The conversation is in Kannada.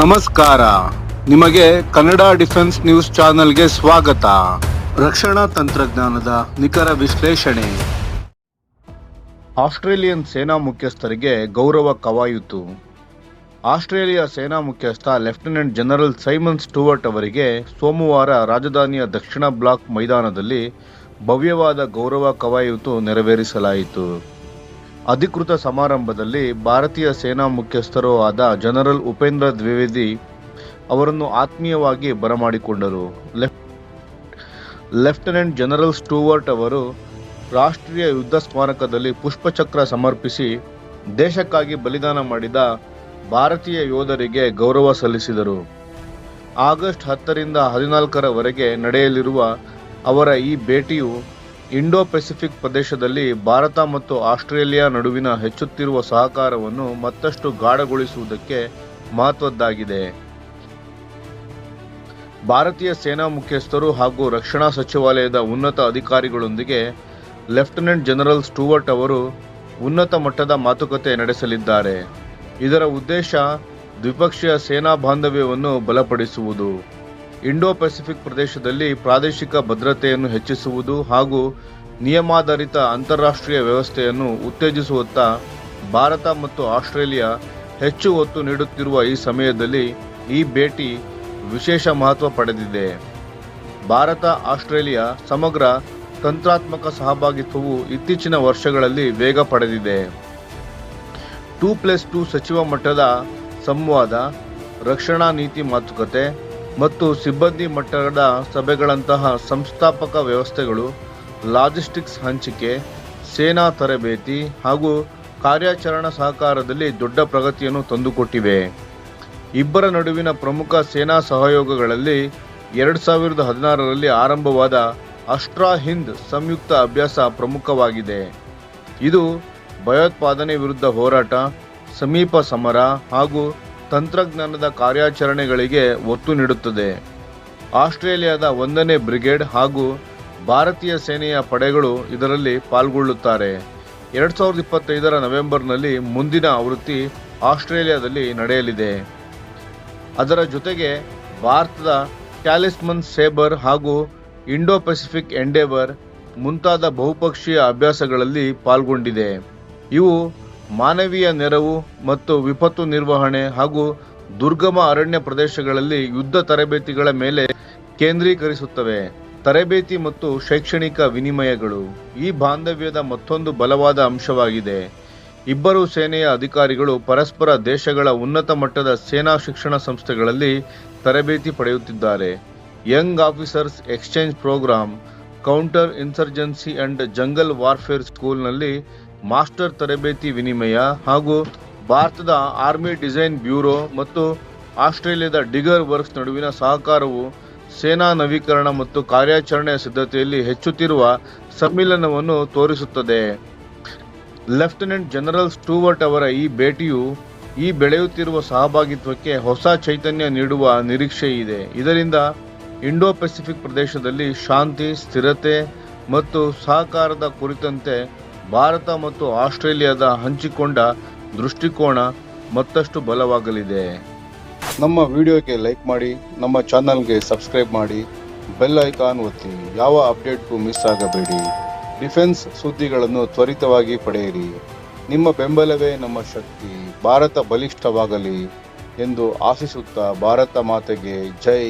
ನಮಸ್ಕಾರ. ನಿಮಗೆ ಕನ್ನಡ ಡಿಫೆನ್ಸ್ ನ್ಯೂಸ್ ಚಾನೆಲ್ಗೆ ಸ್ವಾಗತ. ರಕ್ಷಣಾ ತಂತ್ರಜ್ಞಾನದ ನಿಖರ ವಿಶ್ಲೇಷಣೆ. ಆಸ್ಟ್ರೇಲಿಯನ್ ಸೇನಾ ಮುಖ್ಯಸ್ಥರಿಗೆ ಗೌರವ ಕವಾಯಿತು. ಆಸ್ಟ್ರೇಲಿಯಾ ಸೇನಾ ಮುಖ್ಯಸ್ಥ ಲೆಫ್ಟಿನೆಂಟ್ ಜನರಲ್ ಸೈಮನ್ ಸ್ಟುವರ್ಟ್ ಅವರಿಗೆ ಸೋಮವಾರ ರಾಜಧಾನಿಯ ದಕ್ಷಿಣ ಬ್ಲಾಕ್ ಮೈದಾನದಲ್ಲಿ ಭವ್ಯವಾದ ಗೌರವ ಕವಾಯಿತು ನೆರವೇರಿಸಲಾಯಿತು. ಅಧಿಕೃತ ಸಮಾರಂಭದಲ್ಲಿ ಭಾರತೀಯ ಸೇನಾ ಮುಖ್ಯಸ್ಥರೂ ಆದ ಜನರಲ್ ಉಪೇಂದ್ರ ದ್ವಿವೇದಿ ಅವರನ್ನು ಆತ್ಮೀಯವಾಗಿ ಬರಮಾಡಿಕೊಂಡರು. ಲೆಫ್- ಲೆಫ್ಟಿನೆಂಟ್ ಜನರಲ್ ಸ್ಟೂವರ್ಟ್ ಅವರು ರಾಷ್ಟ್ರೀಯ ಯುದ್ಧ ಸ್ಮಾರಕದಲ್ಲಿ ಪುಷ್ಪಚಕ್ರ ಸಮರ್ಪಿಸಿ ದೇಶಕ್ಕಾಗಿ ಬಲಿದಾನ ಮಾಡಿದ ಭಾರತೀಯ ಯೋಧರಿಗೆ ಗೌರವ ಸಲ್ಲಿಸಿದರು. ಆಗಸ್ಟ್ ಹತ್ತರಿಂದ ಹದಿನಾಲ್ಕರವರೆಗೆ ನಡೆಯಲಿರುವ ಅವರ ಈ ಭೇಟಿಯು ಇಂಡೋ ಪೆಸಿಫಿಕ್ ಪ್ರದೇಶದಲ್ಲಿ ಭಾರತ ಮತ್ತು ಆಸ್ಟ್ರೇಲಿಯಾ ನಡುವಿನ ಹೆಚ್ಚುತ್ತಿರುವ ಸಹಕಾರವನ್ನು ಮತ್ತಷ್ಟು ಗಾಢಗೊಳಿಸುವುದಕ್ಕೆ ಮಹತ್ವದ್ದಾಗಿದೆ. ಭಾರತೀಯ ಸೇನಾ ಮುಖ್ಯಸ್ಥರು ಹಾಗೂ ರಕ್ಷಣಾ ಸಚಿವಾಲಯದ ಉನ್ನತ ಅಧಿಕಾರಿಗಳೊಂದಿಗೆ ಲೆಫ್ಟಿನೆಂಟ್ ಜನರಲ್ ಸ್ಟೂವರ್ಟ್ ಅವರು ಉನ್ನತ ಮಟ್ಟದ ಮಾತುಕತೆ ನಡೆಸಲಿದ್ದಾರೆ. ಇದರ ಉದ್ದೇಶ ದ್ವಿಪಕ್ಷೀಯ ಸೇನಾ ಬಾಂಧವ್ಯವನ್ನು ಬಲಪಡಿಸುವುದು. ಇಂಡೋ ಪೆಸಿಫಿಕ್ ಪ್ರದೇಶದಲ್ಲಿ ಪ್ರಾದೇಶಿಕ ಭದ್ರತೆಯನ್ನು ಹೆಚ್ಚಿಸುವುದು ಹಾಗೂ ನಿಯಮಾಧಾರಿತ ಅಂತಾರಾಷ್ಟ್ರೀಯ ವ್ಯವಸ್ಥೆಯನ್ನು ಉತ್ತೇಜಿಸುವತ್ತ ಭಾರತ ಮತ್ತು ಆಸ್ಟ್ರೇಲಿಯಾ ಹೆಚ್ಚು ಒತ್ತು ನೀಡುತ್ತಿರುವ ಈ ಸಮಯದಲ್ಲಿ ಈ ಭೇಟಿ ವಿಶೇಷ ಮಹತ್ವ ಪಡೆದಿದೆ. ಭಾರತ, ಆಸ್ಟ್ರೇಲಿಯಾ ಸಮಗ್ರ ತಂತ್ರಾತ್ಮಕ ಸಹಭಾಗಿತ್ವವು ಇತ್ತೀಚಿನ ವರ್ಷಗಳಲ್ಲಿ ವೇಗ ಪಡೆದಿದೆ. ಟೂ ಪ್ಲಸ್ ಟೂ ಸಚಿವ ಮಟ್ಟದ ಸಂವಾದ, ರಕ್ಷಣಾ ನೀತಿ ಮಾತುಕತೆ ಮತ್ತು ಸಿಬ್ಬಂದಿ ಮಟ್ಟದ ಸಭೆಗಳಂತಹ ಸಂಸ್ಥಾಪಕ ವ್ಯವಸ್ಥೆಗಳು, ಲಾಜಿಸ್ಟಿಕ್ಸ್ ಹಂಚಿಕೆ, ಸೇನಾ ತರಬೇತಿ ಹಾಗೂ ಕಾರ್ಯಾಚರಣಾ ಸಹಕಾರದಲ್ಲಿ ದೊಡ್ಡ ಪ್ರಗತಿಯನ್ನು ತಂದುಕೊಟ್ಟಿವೆ. ಇಬ್ಬರ ನಡುವಿನ ಪ್ರಮುಖ ಸೇನಾ ಸಹಯೋಗಗಳಲ್ಲಿ ಎರಡು ಸಾವಿರದ ಹದಿನಾರರಲ್ಲಿ ಆರಂಭವಾದ ಅಷ್ಟ್ರಾ ಹಿಂದ್ ಸಂಯುಕ್ತ ಅಭ್ಯಾಸ ಪ್ರಮುಖವಾಗಿದೆ. ಇದು ಭಯೋತ್ಪಾದನೆ ವಿರುದ್ಧ ಹೋರಾಟ, ಸಮೀಪ ಸಮರ ಹಾಗೂ ತಂತ್ರಜ್ಞಾನದ ಕಾರ್ಯಾಚರಣೆಗಳಿಗೆ ಒತ್ತು ನೀಡುತ್ತದೆ. ಆಸ್ಟ್ರೇಲಿಯಾದ ಒಂದನೇ ಬ್ರಿಗೇಡ್ ಹಾಗೂ ಭಾರತೀಯ ಸೇನೆಯ ಪಡೆಗಳು ಇದರಲ್ಲಿ ಪಾಲ್ಗೊಳ್ಳುತ್ತಾರೆ. ಎರಡ್ ಸಾವಿರದ ಇಪ್ಪತ್ತೈದರ ನವೆಂಬರ್ನಲ್ಲಿ ಮುಂದಿನ ಆವೃತ್ತಿ ಆಸ್ಟ್ರೇಲಿಯಾದಲ್ಲಿ ನಡೆಯಲಿದೆ. ಅದರ ಜೊತೆಗೆ ಭಾರತದ ಟ್ಯಾಲಿಸ್ಮನ್ ಸೇಬರ್ ಹಾಗೂ ಇಂಡೋ ಪೆಸಿಫಿಕ್ ಎಂಡೇವರ್ ಮುಂತಾದ ಬಹುಪಕ್ಷೀಯ ಅಭ್ಯಾಸಗಳಲ್ಲಿ ಪಾಲ್ಗೊಂಡಿದೆ. ಇವು ಮಾನವೀಯ ನೆರವು ಮತ್ತು ವಿಪತ್ತು ನಿರ್ವಹಣೆ ಹಾಗೂ ದುರ್ಗಮ ಅರಣ್ಯ ಪ್ರದೇಶಗಳಲ್ಲಿ ಯುದ್ಧ ತರಬೇತಿಗಳ ಮೇಲೆ ಕೇಂದ್ರೀಕರಿಸುತ್ತವೆ. ತರಬೇತಿ ಮತ್ತು ಶೈಕ್ಷಣಿಕ ವಿನಿಮಯಗಳು ಈ ಬಾಂಧವ್ಯದ ಮತ್ತೊಂದು ಬಲವಾದ ಅಂಶವಾಗಿದೆ. ಇಬ್ಬರು ಸೇನೆಯ ಅಧಿಕಾರಿಗಳು ಪರಸ್ಪರ ದೇಶಗಳ ಉನ್ನತ ಮಟ್ಟದ ಸೇನಾ ಶಿಕ್ಷಣ ಸಂಸ್ಥೆಗಳಲ್ಲಿ ತರಬೇತಿ ಪಡೆಯುತ್ತಿದ್ದಾರೆ. Young officers exchange programme, counter insurgency and jungle warfare ಸ್ಕೂಲ್ನಲ್ಲಿ ಮಾಸ್ಟರ್ ತರಬೇತಿ ವಿನಿಮಯ ಹಾಗೂ ಭಾರತದ ಆರ್ಮಿ ಡಿಸೈನ್ ಬ್ಯೂರೋ ಮತ್ತು ಆಸ್ಟ್ರೇಲಿಯಾದ ಡಿಗರ್ ವರ್ಕ್ಸ್ ನಡುವಿನ ಸಹಕಾರವು ಸೇನಾ ನವೀಕರಣ ಮತ್ತು ಕಾರ್ಯಾಚರಣೆಯ ಸಿದ್ಧತೆಯಲ್ಲಿ ಹೆಚ್ಚುತ್ತಿರುವ ಸಮ್ಮಿಲನವನ್ನು ತೋರಿಸುತ್ತದೆ. ಲೆಫ್ಟಿನೆಂಟ್ ಜನರಲ್ ಸ್ಟೂವರ್ಟ್ ಅವರ ಈ ಭೇಟಿಯು ಈ ಬೆಳೆಯುತ್ತಿರುವ ಸಹಭಾಗಿತ್ವಕ್ಕೆ ಹೊಸ ಚೈತನ್ಯ ನೀಡುವ ನಿರೀಕ್ಷೆ ಇದೆ ಇದರಿಂದ ಇಂಡೋ ಪೆಸಿಫಿಕ್ ಪ್ರದೇಶದಲ್ಲಿ ಶಾಂತಿ, ಸ್ಥಿರತೆ ಮತ್ತು ಸಹಕಾರದ ಕುರಿತಂತೆ ಭಾರತ ಮತ್ತು ಆಸ್ಟ್ರೇಲಿಯಾದ ಹಂಚಿಕೊಂಡ ದೃಷ್ಟಿಕೋನ ಮತ್ತಷ್ಟು ಬಲವಾಗಲಿದೆ. ನಮ್ಮ ವಿಡಿಯೋಗೆ ಲೈಕ್ ಮಾಡಿ, ನಮ್ಮ ಚಾನಲ್ಗೆ ಸಬ್ಸ್ಕ್ರೈಬ್ ಮಾಡಿ, ಬೆಲ್ ಐಕಾನ್ ಒತ್ತಿ, ಯಾವ ಅಪ್ಡೇಟ್ಗೂ ಮಿಸ್ ಆಗಬೇಡಿ. ಡಿಫೆನ್ಸ್ ಸುದ್ದಿಗಳನ್ನು ತ್ವರಿತವಾಗಿ ಪಡೆಯಿರಿ. ನಿಮ್ಮ ಬೆಂಬಲವೇ ನಮ್ಮ ಶಕ್ತಿ. ಭಾರತ ಬಲಿಷ್ಠವಾಗಲಿ ಎಂದು ಆಶಿಸುತ್ತಾ ಭಾರತ ಮಾತೆಗೆ ಜೈ.